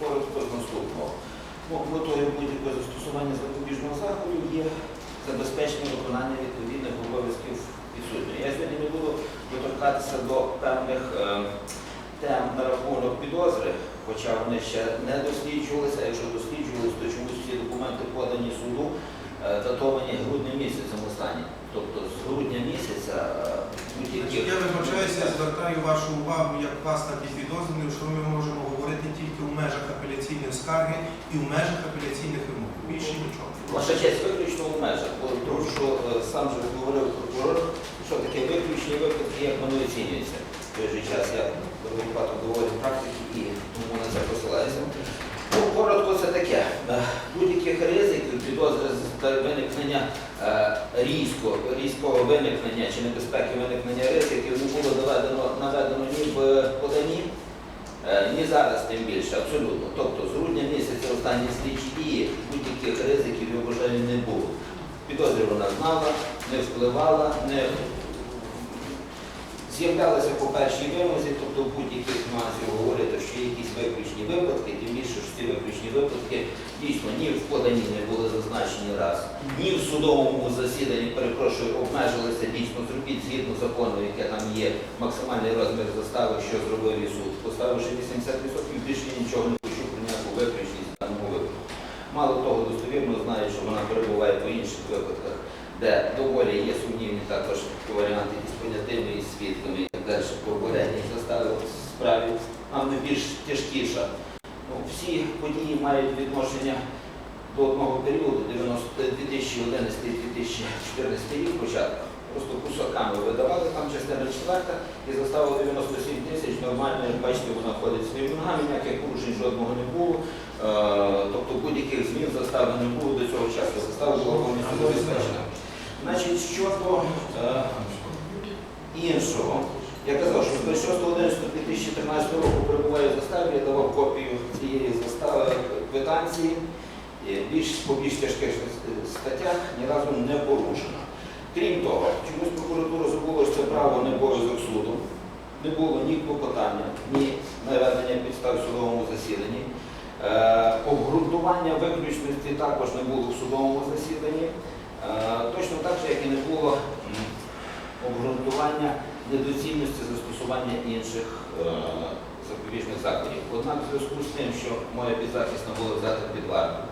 коротко з наступного. Метою будь-якого застосування запобіжного заходу є забезпечення виконання відповідних обов'язків підсудного. Я сьогодні не буду доторкатися до певних е, тем на рахунок підозри, хоча вони ще не досліджувалися. А Якщо досліджувалися, то чомусь всі документи подані суду е, датовані грудним місяцем останнім. Тобто з грудня місяця е, будь-які Я вибачаюся, звертаю вашу увагу як власна підвідомлення, що ми можемо говорити тільки у межах апеляційної скарги і в межах апеляційних вимог. Більше нічого. Ваша честь виключно в межах, бо тому що е, сам же говорив прокурор, що таке виключні випадки, як вони оцінюються. В той же час я багато доволі практики і тому на це посилаюся. Ну, коротко це таке. Та виникнення е, різко, різкого виникнення чи небезпеки виникнення ризиків не було доведено, наведено ні в поданні, Е, Ні зараз, тим більше, абсолютно. Тобто з грудня місяця останні слідчі дії будь-яких ризиків я вважаю не було. Підозрювана знала, не впливала, не з'являлася по першій вимозі, тобто будь-яких нюансів є якісь виключні випадки, тим більше ці виключні випадки дійсно ні в поданні не були зазначені раз, ні в судовому засіданні, перепрошую, обмежилися дійсно зробіть згідно закону, яке там є максимальний розмір застави, що зробив і суд, поставивши 80%, більше нічого не почув про ніяку виключність даному випадку. Мало того, достовірно знаю, що вона перебуває по інших випадках, де доволі є сумнівні також варіанти понятими і свідками і так далі по попередній заставі в справі, а не більш тяжкіша. Ну, всі події мають відношення до одного періоду, 2011-2014 рік початку. Просто кусоками видавали, там частина четверта і застава 97 тисяч, нормально, як бачите, вона ходить своїми ногами, ніяких порушень жодного не було. Е, тобто будь-яких змін застави не було до цього часу. Застава була повністю забезпечена. Значить, щодо е, іншого, я казав, що з 26.11.2013 року перебуваю в заставі, я давав копію цієї застави квитанції, більш, по більш тяжких статтях ні разу не порушено. Крім того, чомусь прокуратура забула, що це право не обов'язок суду. Не було ні клопотання, ні наведення підстав в судовому засіданні. Е, обґрунтування виключності також не було в судовому засіданні. Е, точно так же, як і не було обґрунтування недоцільності застосування інших е, запобіжних заходів. Однак в зв'язку з тим, що моя підзахисна була взята під варту,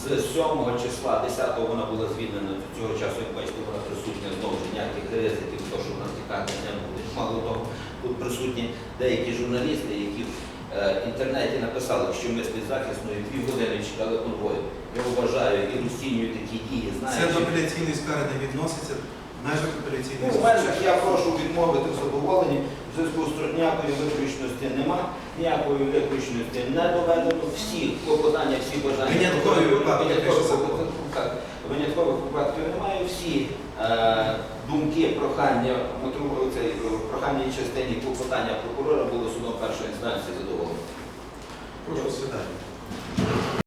з 7 числа, 10 вона була звільнена, до цього часу, як бачите, вона присутня знову ж ніяких ризиків, то, що вона втікати не буде. Мало того, тут присутні деякі журналісти, які в е, інтернеті написали, що ми з підзахисною півгодини чекали конвою. Я вважаю і розцінюю такі дії, Це знаючи. до апеляційної скарги не відноситься в межах апеляційної Ну, в межах я прошу відмовити в задоволенні, в зв'язку з ніякої виключності нема, ніякої виключності не доведено, всі клопотання, всі бажання. Виняткові випадки, Виняткових випадків, немає, всі е, думки, прохання, цей, е, прохання і частині клопотання прокурора були судом першої інстанції задоволені. Прошу свидання.